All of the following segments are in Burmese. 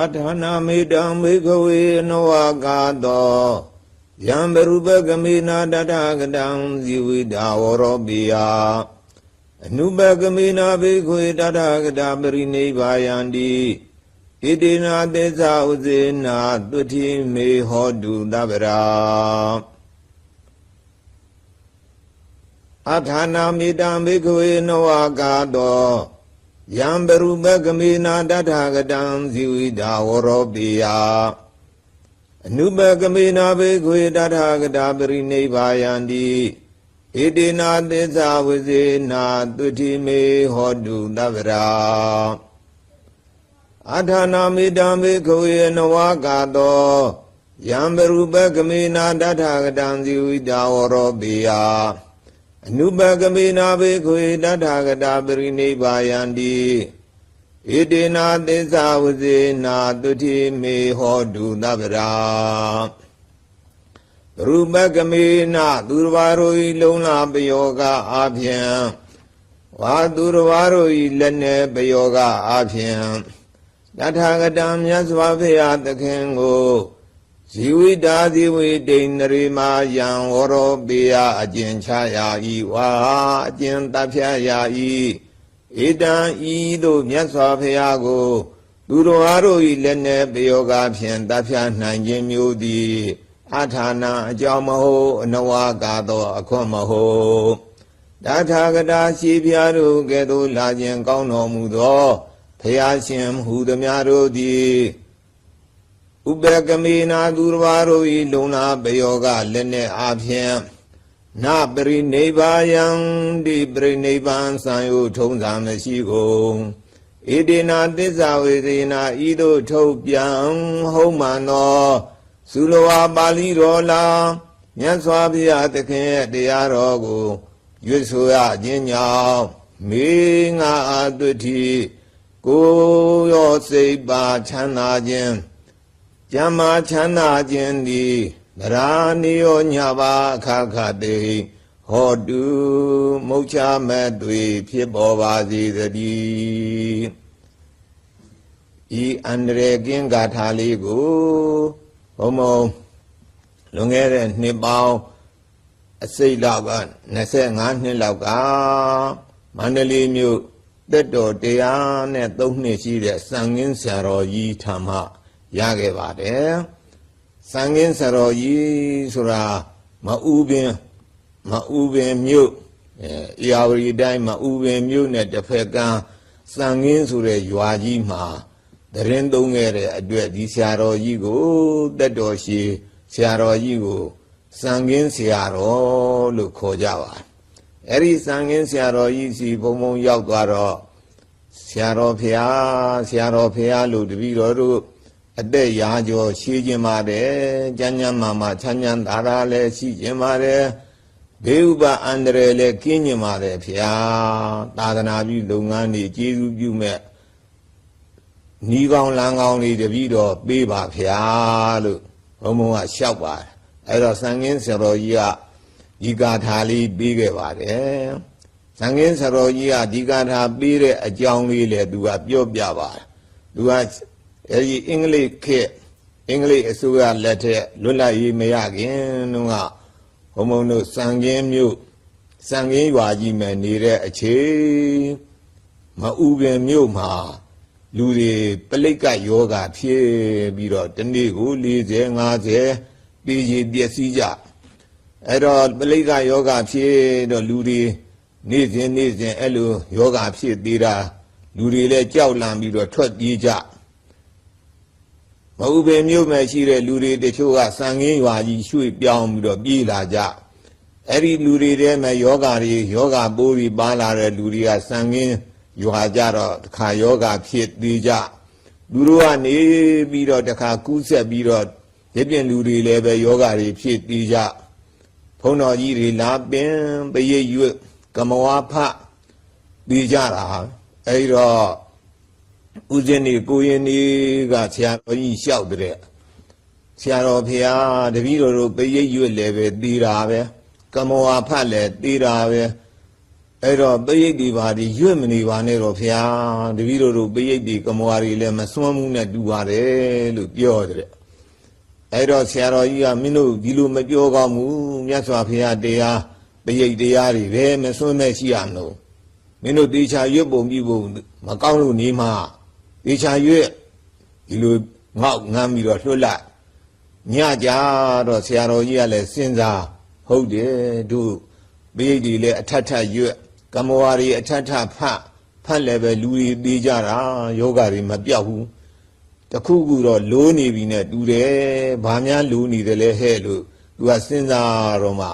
အထာနာမေတံဘေကဝေနဝကာတောယံဘရုပကမေနာတထကတံဇီဝိတာဝရောပိယအနုပကမေနာဘေခွေတထကတာပရိနိဗ္ဗာယန္တိဣတိနာသေဇာဥဇေနာတုတိမေဟောတုတဗ္ဗရာအထာနာမေတံဘေကဝေနဝကာတော ယံဘရုပကမေနာတထကတံဇီဝိတာဝရောပိယအနုပကမေနာဘေခွေတထကတာပရိနိဗ္ဗာယန္တိဣတိနာသစ္စာဝဇေနာတုတိမေဟောတုတဗ္ဗရာအထာနာမေတံဘေခွေနဝကာတောယံဘရုပကမေနာတထကတံဇီဝိတာဝရောပိယ အနုပကမေနာဘေခွေတထာဂတာပရိနိဗ္ဗာယန္တိဣတိနာသစ္စာဝဇေနာတုတိမေဟောတုသဗ္ဗရာရူပကမေနာသူတော်ဘာတို့ဤလုံလာပယောဂအာဖြင့်ဝါသူတော်ဘာတို့ဤလက်နဲ့ပယောဂအာဖြင့်တထာဂတံမြတ်စွာဘုရားသခင်ကို ဇီဝိတာဇီဝိတိန်နရိမာယံဝရောပေယအကျဉ်ချရာဤဝါအကျဉ်တဖြတ်ရာဤဧတံဤသို့မြတ်စွာဘုရားကို သူတော်အားတို့၏လက်နှင့်ပယောဂဖြင့်တဖြတ်နိုင်ခြင်းမျိုးသည်အထာနာအကြောင်းမဟုတ်အနဝကာသောအခွင့်မဟုတ်တထာဂတာရှိဖျားတို့ကဲ့သို့လာခြင်းကောင်းတော်မူသောဘုရားရှင်ဟူသည်များတို့သည် ဥပကမေနာသူတော်ဘာတို့ဤလုံနာပယောဂလက်နဲ့အာဖြင့်နပရိနိဗ္ဗာယံဒီပရိနိဗ္ဗာန်ဆံယုထုံးစာမရှိကုန်ဣတိနာသစ္စာဝေသေနာဤသို့ထုတ်ပြန်ဟုတ်မှန်သောသုလဝါပါဠိတော်လာမြတ်စွာဘုရားသခင်ရဲ့တရားတော်ကိုရွတ်ဆိုရခြင်းကြောင့်မေငါအတုတိကိုယ်ရောစိတ်ပါချမ်းသာခြင်း ကျမ်းမာချမ်းသာခြင်းသည်ဗရာနိယောညပါအခါခတေဟောတုမုတ်ချမဲ့တွေဖြစ်ပေါ်ပါစေသတည်းဤအန္တရေကင်းဂါထာလေးကိုဘုံဘုံလွန်ခဲ့တဲ့နှစ်ပေါင်းအစိတ်လောက်က25နှစ်လောက်ကမန္တလေးမြို့တက်တော်တရားနဲ့3နှစ်ရှိတဲ့စံငင်းဆရာတော်ကြီးထံမှ ရခဲ့ပါတယ်စံငင်းဆရာတော်ကြီးဆိုတာမဥပင်မဥပင်မြို့အဲရာဝရီတိုင်းမဥပင်မြို့နဲ့တစ်ဖက်ကန်းစံငင်းဆိုတဲ့ရွာကြီးမှာတရင်သုံးခဲ့တဲ့အတွက်ဒီဆရာတော်ကြီးကိုတက်တော်ရှိဆရာတော်ကြီးကိုစံငင်းဆရာတော်လို့ခေါ်ကြပါအဲ့ဒီစံငင်းဆရာတော်ကြီးစီဘုံဘုံရောက်သွားတော့ဆရာတော်ဖရာဆရာတော်ဖရာလို့တပည့်တော်တို့ အသက်ရာကျော်ရှိခြင်းပါတယ်ကျမ်းကျမ်းမာမာချမ်းချမ်းသာသာလည်းရှိခြင်းပါတယ်ဘေးဥပအန္တရာယ်လည်းကင်းခြင်းပါတယ်ဖရာသာသနာပြုလုပ်ငန်းတွေကျေးဇူးပြုမဲ့နီးကောင်းလမ်းကောင်းတွေတပည့်တော်ပေးပါဖရာလို့ဘုံဘုံကလျှောက်ပါတယ်အဲ့တော့စံငင်းဆရာတော်ကြီးကဒီကာထာလေးပြီးခဲ့ပါတယ်။ဇံငင်းဆရာကြီးကဒီကာထာပြီးတဲ့အကြောင်းလေးလေသူကပြောပြပါတယ်။သူက အဲဒီအင်္ဂလိပ်ခေတ်အင်္ဂလိပ်အစိုးရလက်ထက်လွတ်လပ်ရေးမရခင်တုန်းကဘုံဘုံတို့စံငင်းမြို့စံငင်းရွာကြီးမှာနေတဲ့အချိန်မအူပင်မြို့မှာလူတွေပလိတ်ကယောဂဖြစ်ပြီးတော့တနေ့ကို40 50ပြည်ကြီးပျက်စီးကြအဲ့တော့ပလိကယောဂဖြစ်တော့လူတွေနေ့စဉ်နေ့စဉ်အဲ့လိုယောဂဖြစ်သေးတာလူတွေလည်းကြောက်လန့်ပြီးတော့ထွက်ပြေးကြ မဟုတ်ပဲမြို့မဲ့ရှိတဲ့လူတွေတချို့ကစံငင်းရွာကြီးရွှေ့ပြောင်းပြီးတော့ပြေးလာကြအဲ့ဒီလူတွေထဲမှာယောဂတွေယောဂပိုးပြီးပါလာတဲ့လူတွေကစံငင်းရွာကြတော့တခါယောဂဖြစ်သေးကြလူတို့ကနေပြီးတော့တခါကူးဆက်ပြီးတော့ဒီပြင်လူတွေလည်းပဲယောဂတွေဖြစ်သေးကြဘုန်းတော်ကြီးတွေလာပင်ပရိတ်ရွတ်ကမဝါဖပြီးကြတာအဲဒီတော့ ဦးဇင်းနေကိုရင်နေကဆရာတော်ကြီးလျှောက်တဲ့ဆရာတော်ဖရာတပည့်တော်တို့ပရိတ်ရွတ်လည်းပဲပြီးတာပဲကမဝါဖလည်းပြီးတာပဲအဲ့တော့ပိယိတ်ဒီပါဒီရွတ်မနေပါနဲ့တော့ဖျားတပည့်တော်တို့ပိယိတ်ဒီကမွာတွေလည်းမစွမ်းမှုနဲ့တူပါတယ်လို့ပြောတယ်အဲ့တော့ဆရာတော်ကြီးကမင်းတို့ဒီလိုမပြောကောင်းဘူးမြတ်စွာဘုရားတရားပိယိတ်တရားတွေပဲမစွမ်းမဲ့ရှိရမလို့မင်းတို့တေချာရွတ်ပုံပြီးပုံမကောင်းလို့နေမှ တေချာရွတ်ဒီလိုငေါက်ငမ်းပြီးတော့လွတ်လိုက်ညကြတော့ဆရာတော်ကြီးကလည်းစဉ်းစားဟုတ်တယ်တို့ပိယိတ်ဒီလည်းအထက်ထက်ရွတ်ကမ္မဝါရီအထက်ထက်ဖတ်ဖတ်လည်းပဲလူတွေသေးကြတာယောဂတွေမပြောက်ဘူးတခုခုတော့လိုးနေပြီနဲ့တူတယ်။ဘာများလိုးနေတယ်လဲဟဲ့လို့သူကစဉ်းစားတော့မှ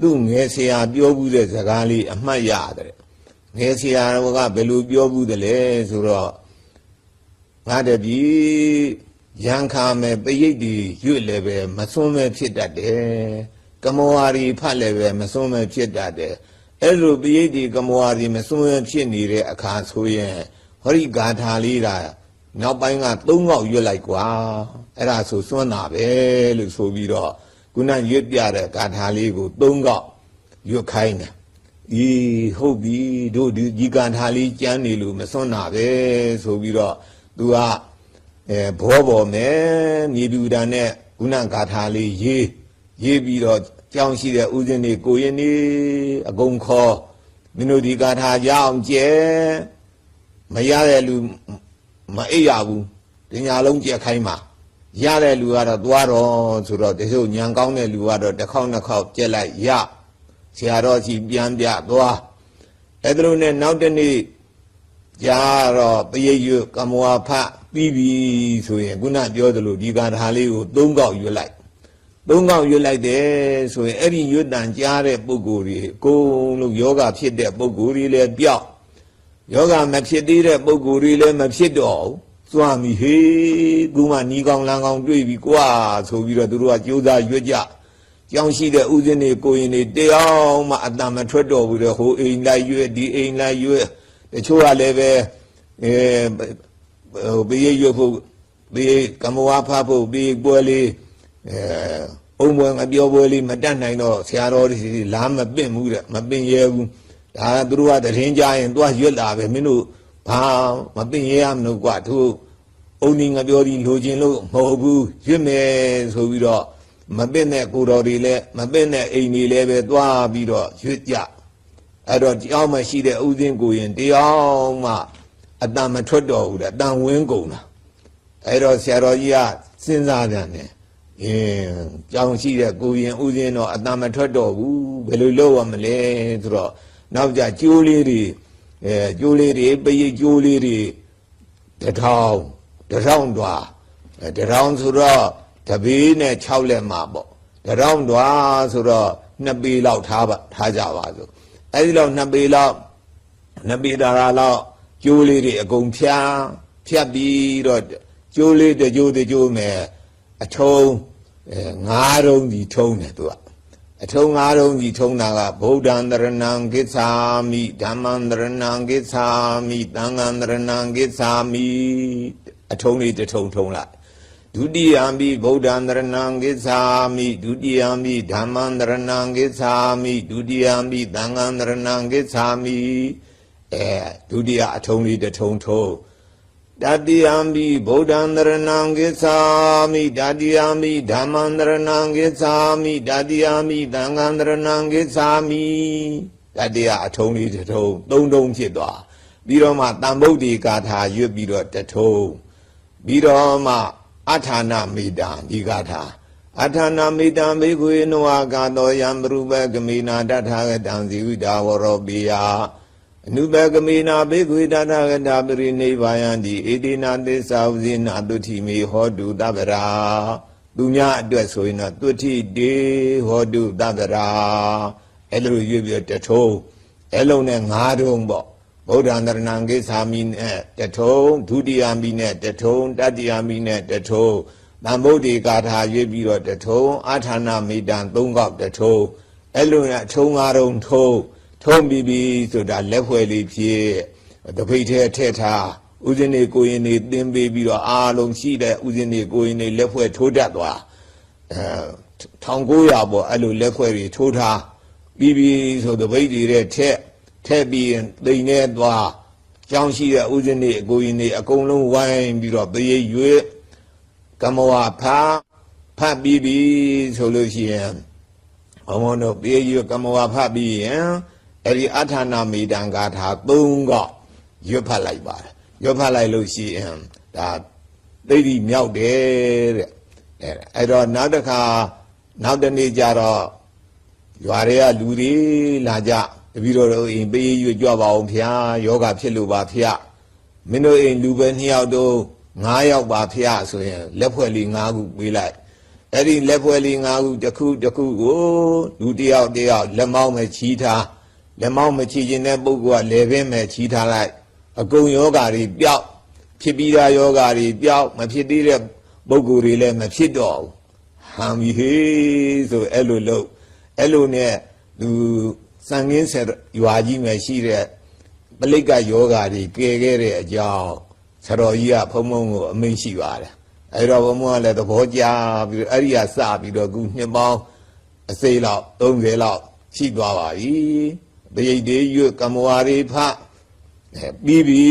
သူ့ငယ်ဆရာပြောဘူးတဲ့စကားလေးအမှတ်ရတယ်။ငယ်ဆရာကဘယ်လိုပြောဘူးတယ်လဲဆိုတော့ ငါတပြီရန်ခါမဲ့ပရိတ်ဒီရွတ်လည်းပဲမစွန်းမဲ့ဖြစ်တတ်တယ်။ကမောဟာရီဖတ်လည်းပဲမစွန်းမဲ့ဖြစ်တတ်တယ်။အဲ့လိုပရိတ်ဒီကမောဟာရီမစွန်းမဲ့ဖြစ်နေတဲ့အခါဆိုရင်ဟောဒီဂါထာလေးတာနောက်ပိုင်းက၃កောက်ရွတ်လိုက်ကွာအဲ့ဒါဆိုစွန့်တာပဲလို့ဆိုပြီးတော့ခုနရွတ်ပြတဲ့ဂါထာလေးကို၃កောက်ရွတ်ခိုင်းတယ်ဤဟုတ်ပြီတို့ဒီဒီဂါထာလေးကျမ်းနေလို့မစွန့်တာပဲဆိုပြီးတော့ သူကအဲဘောပေါ်မယ်မြေပြူတာနဲ့ခုနဂါထာလေးရေးရေးပြီးတော့ကြောင်းရှိတဲ့ဥစဉ်တွေကိုရင်နေအကုန်ခေါ်မင်းတို့ဒီဂါထာရအောင်ကျဲမရတဲ့လူမအိပ်ရဘူးဒီညာလုံးကြက်ခိုင်းမှာရတဲ့လူကတော့သွားတော့ဆိုတော့တချို့ညံကောင်းတဲ့လူကတော့တစ်ခေါက်နှစ်ခေါက်ကြက်လိုက်ရဆရာတော်ကြီးပြန်ပြသွားအဲ့ဒါလို့နဲ့နောက်တစ်နေ့ ကြာတော့ပရိတ်ရွတ်ကမ္မဝါဖပြီးပြီဆိုရင်ခုနပြောသလိုဒီကထာလေးကို၃កောက်ရွတ်လိုက်သုံးកောက်ရွတ်လိုက်တယ်ဆိုရင်အဲ့ဒီရွတ်တန်ကြားတဲ့ပုံကိုယ်ကြီးအကုန်လုံးယောဂဖြစ်တဲ့ပုံကိုယ်ကြီးလည်းပျောက်ယောဂမဖြစ်သေးတဲ့ပုံကိုယ်တွေလည်းမဖြစ်တော့ဘူးသွားပြီဟေးကူမနီးကောင်းလန်းကောင်းတွေ့ပြီကွာဆိုပြီးတော့သူတို့ကကြိုးစားရွတ်ကြကြောင်းရှိတဲ့ဥစဉ်တွေကိုရင်တွေတရားမှအတန်မထွက်တော့ဘူးတဲ့ဟိုအိမ်လိုက်ရွတ်ဒီအိမ်လိုက်ရွတ် တချို့ကလည်းပဲအဲဟိုဘေးရွတ်ဖို့ဘေးကမ္မဝါဖဖို့ဘေးပွဲလေးအဲအုံမွန်အပြောပွဲလေးမတတ်နိုင်တော့ဆရာတော်တွေလာမပင့်ဘူးတဲ့မပင့်ရဲဘူးဒါကသူတို့ကတရင်ကြရင်သူကရွတ်လာပဲမင်းတို့ဘာမသိရရမလို့ကွာသူအုံဒီငါပြောဒီလိုချင်လို့မဟုတ်ဘူးရွတ်မယ်ဆိုပြီးတော့မပင့်တဲ့ကိုတော်တွေလည်းမပင့်တဲ့အိမ်တွေလည်းပဲသွားပြီးတော့ရွတ်ကြ အဲ့တော့တရားမှရှိတဲ့ဥစဉ်ကိုရင်တရားမှအတန်မထွက်တော့ဘူးတဲ့အတန်ဝင်းကုန်တာအဲ့တော့ဆရာတော်ကြီးကစဉ်းစားပြန်တယ်အင်းကြောင်ရှိတဲ့ကိုရင်ဥစဉ်တော့အတန်မထွက်တော့ဘူးဘယ်လိုလုပ်ရမလဲဆိုတော့နောက်ကြကျိုးလေးတွေအဲကျိုးလေးတွေပရိတ်ကျိုးလေးတွေတစ်ထောင်တစ်ထောင်တွာအဲတစ်ထောင်ဆိုတော့တပေးနဲ့6လက်မှာပေါ့တစ်ထောင်တွာဆိုတော့2ပေလောက်ထားပါထားကြပါစို့ အဲဒီလောက်2ပေလောက်2ပေတာရာလောက်ကျိုးလေးတွေအကုန်ဖြားဖြတ်ပြီးတော့ကျိုးလေးတစ်ကျိုးတစ်ကျိုးမယ်အထုံးအဲငါးတုံးဒီထုံးတယ်သူကအထုံငါးလုံးကြီးထုံးတာကဗုဒ္ဓံတရဏံကိစ္ဆာမိဓမ္မံတရဏံကိစ္ဆာမိသံဃံတရဏံကိစ္ဆာမိအထုံလေးတစ်ထုံထုံလိုက် ဒုတိယံပိဗုဒ္ဓံတရဏံကိစ္ဆာမိဒုတိယံပိဓမ္မံတရဏံကိစ္ဆာမိဒုတိယံပိသံဃံတရဏံကိစ္ဆာမိအဲဒုတိယအထုံလေးတစ်ထုံထုံတတိယံပိဗုဒ္ဓံတရဏံကိစ္ဆာမိတတိယံပိဓမ္မံတရဏံကိစ္ဆာမိတတိယံပိသံဃံတရဏံကိစ္ဆာမိတတိယအထုံးလေးတစ်ထုံးသုံးထုံးဖြစ်သွားပြီးတော့မှတန်ဗုဒ္ဓေကာထာရွတ်ပြီးတော့တစ်ထုံးပြီးတော့မှ အထာဏမေတ္တာဒီကာထာအထာဏမေတ္တာဘေခွေနဝကာတောယံပရုပကမေနာတထာဂတံဇိဝိတာဝရောပိယအနုပကမေနာဘေခွေတထာဂတာပရိနိဗ္ဗာယံတိဧတိနာသစ္စာဝဇိနာတုတိမေဟောတုတဗ္ဗရာသူများအတွက်ဆိုရင်တော့တုတိတေဟောတုတဗ္ဗရာအဲ့လိုရွေးပြီးတော့တထုံးအဲ့လုံးနဲ့ငါးထုံးပေါ့ ဗုဒ္ဓံတရဏံကိသာမိနဲ့တထုံးဒုတိယမိနဲ့တထုံးတတိယမိနဲ့တထုံးသံဗုဒ္ဓေကာထာရွေးပြီးတော့တထုံးအာထာဏမေတ္တံ၃កောက်တထုံးအဲ့လိုနဲ့အထုံးငါးထုံးထုံးထုံးပြီးပြီဆိုတာလက်ဖွဲ့လေးဖြစ်တပိတ်ထဲထည့်ထားဥစဉ်တွေကိုရင်နေသင်ပေးပြီးတော့အားလုံးရှိတဲ့ဥစဉ်တွေကိုရင်နေလက်ဖွဲ့ထိုးတတ်သွားအဲ1900ပေါ့အဲ့လိုလက်ဖွဲ့တွေထိုးထားပြီးပြီဆိုတပိတ်တွေတဲ့ထက် ထည့်ပြီးရင်တိမ်နေသွားကြောင်းရှိတဲ့ဥစဉ်တွေအကိုရင်တွေအကုန်လုံးဝိုင်းပြီးတော့ပရိတ်ရွေ့ကမဝဖာဖတ်ပြီးပြီဆိုလို့ရှိရင်ဘုံဘုံတို့ပရိတ်ရွေ့ကမဝဖတ်ပြီးရင်အဲ့ဒီအထာနာမေတံဂါထာ၃កောက်ရွတ်ဖတ်လိုက်ပါတယ်ရွတ်ဖတ်လိုက်လို့ရှိရင်ဒါသိတိမြောက်တယ်တဲ့အဲ့ဒါအဲ့တော့နောက်တစ်ခါနောက်တစ်နေ့ကျတော့ရွာတွေကလူတွေလာကြ တပီတော်တို့အိမ်ပေးရွကြွပါအောင်ဖျားယောဂဖြစ်လို့ပါဖျားမင်းတို့အိမ်လူပဲ2ယောက်တို့9ယောက်ပါဖျားဆိုရင်လက်ဖွဲ့လေး9ခုပေးလိုက်အဲ့ဒီလက်ဖွဲ့လေး9ခုတစ်ခုတစ်ခုကိုလူတစ်ယောက်တစ်ယောက်လက်မောင်းမဲ့ချီးထားလက်မောင်းမချီးခြင်းတဲ့ပုဂ္ဂိုလ်ကလေပင်မဲ့ချီးထားလိုက်အကုန်ယောဂါတွေပျောက်ဖြစ်ပြီးသားယောဂါတွေပျောက်မဖြစ်သေးတဲ့ပုဂ္ဂိုလ်တွေလည်းမဖြစ်တော့ဘူးဟမ်ဟေးဆိုအဲ့လိုလို့အဲ့လိုနဲ့သူ စံငင်းဆက်ရွာကြီးမှာရှိတဲ့ပလိတ်ကယောဂါတွေကယ်ခဲ့တဲ့အကြောင်းဆရာတော်ကြီးကဖုံဖုံကိုအမိန့်ရှိပါတယ်အဲ့တော့ဘုံဘုံကလည်းသဘောကျပြီးတော့အဲ့ဒီကစပြီးတော့ခုနှစ်ပေါင်းအစိလောက်30လောက်ရှိသွားပါပြီပရိတ်တေရွတ်ကမ္မဝါရီဖအဲပြီးပြီ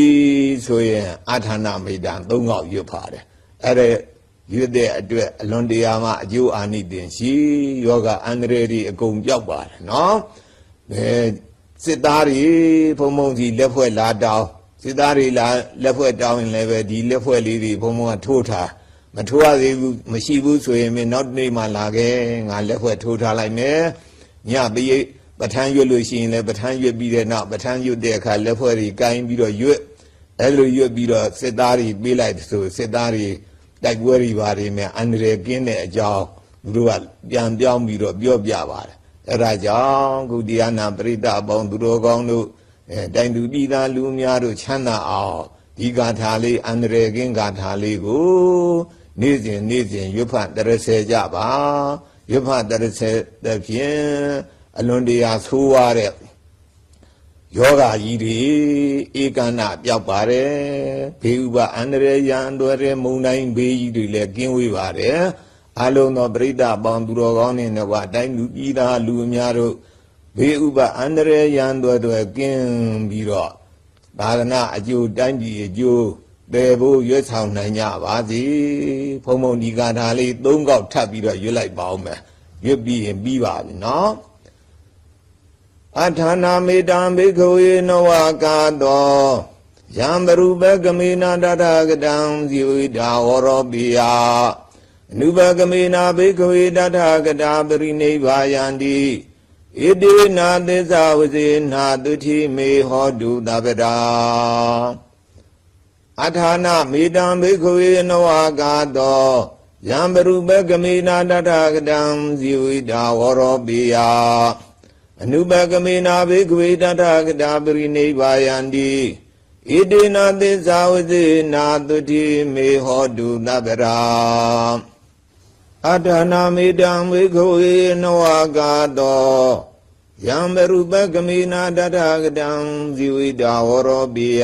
ဆိုရင်အာထာနာမေတ္တာ၃កောက်ရွတ်ပါတယ်အဲ့ဒါရွတ်တဲ့အတွက်အလွန်တရာမှအကျိုးအာနိသင်ရှိယောဂအန္တရာယ်တွေအကုန်ပြောက်ပါတယ်နော် အဲစစ်သားတွေဘုံဘုံစီလက်ဖွဲ့လာတောင်းစစ်သားတွေလာလက်ဖွဲ့တောင်းရင်လည်းပဲဒီလက်ဖွဲ့လေးတွေဘုံဘုံကထိုးထားမထိုးရသေးဘူးမရှိဘူးဆိုရင်မင်းနောက်တစ်နေ့မှလာခဲ့ငါလက်ဖွဲ့ထိုးထားလိုက်မယ်ညပရိတ်ပဋ္ဌာန်းရွတ်လို့ရှိရင်လည်းပဋ္ဌာန်းရွတ်ပြီးတဲ့နောက်ပဋ္ဌာန်းရွတ်တဲ့အခါလက်ဖွဲ့တွေကိုင်းပြီးတော့ရွတ်အဲ့လိုရွတ်ပြီးတော့စစ်သားတွေပေးလိုက်ဆိုစစ်သားတွေတိုက်ပွဲတွေပါတယ်မြအန္တရာယ်ကင်းတဲ့အကြောင်းသူတို့ကပြန်ပြောင်းပြီးတော့ပြောပြပါတယ် အဲဒါကြောင့်ခုတရားနာပရိသတ်အပေါင်းသူတော်ကောင်းတို့အဲတိုင်သူပြည်သားလူများတို့ချမ်းသာအောင်ဒီဂါထာလေးအန္တရာယ်ကင်းဂါထာလေးကိုနေ့စဉ်နေ့စဉ်ရွတ်ဖတ်တရစေကြပါရွတ်ဖတ်တရစေတဲ့ဖြင့်အလွန်တရာဆိုးရတဲ့ယောဂါကြီးတွေဧကန္နပြောက်ပါတယ်ဘေးဥပအန္တရာယ်ရန်တော်တဲ့မုံတိုင်းဘေးကြီးတွေလည်းကင်းဝေးပါတယ် အလုံးသောပရိသတ်ပေါင်းသူတော်ကောင်းတွေနဲ့ကအတိုင်းလူပြည်သားလူအများတို့ဘေးဥပအန္တရာယ်ရန်တော်တွေ ကင်းပြီးတော့သာသနာအကျိုးတိုင်းပြည်အကျိုးတည်ဖို့ရွတ်ဆောင်နိုင်ကြပါစေဖုံဖုံဒီကထာလေး၃កောက်ထပ်ပြီးတော့ရွတ်လိုက်ပါအောင်မယ်ရွတ်ပြီးရင်ပြီးပါပြီနော်အထာနာမေတံဘိက္ခဝေနဝကာတောယံဘရုပကမေနာတထကတံဇီဝိတာဝရောပိယ အနုပကမေနာဘိက္ခဝေတထကတာပရိနိဗ္ဗာယန္တိဣတိနာသစ္စာဝစေနာတုတိမေဟောတုတပ္ပရာအထာနာမေတံဘိက္ခဝေနဝကာတောယံဘရုပကမေနာတထကတံဇီဝိတာဝရောပိယအနုပကမေနာဘေကဝေတထကတာပရိနိဗ္ဗာယန္တိဣတိနာသစ္စာဝစေနာတုတိမေဟောတုသဗ္ဗရာ အတ္တနာမေတံဘေကဝေနဝကာတောယံဘရုပကမေနာတထကတံဇီဝိတာဝရောပိယ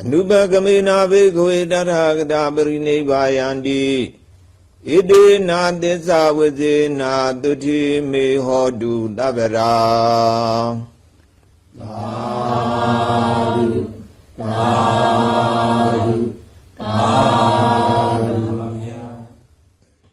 အနုပကမေနာဘေကဝေတထကတာပရိနိဗ္ဗာယန္တိဣတိနာသစ္စာဝစေနာတုတိမေဟောတုတဗ္ဗရာသာဓုသာဓုသာ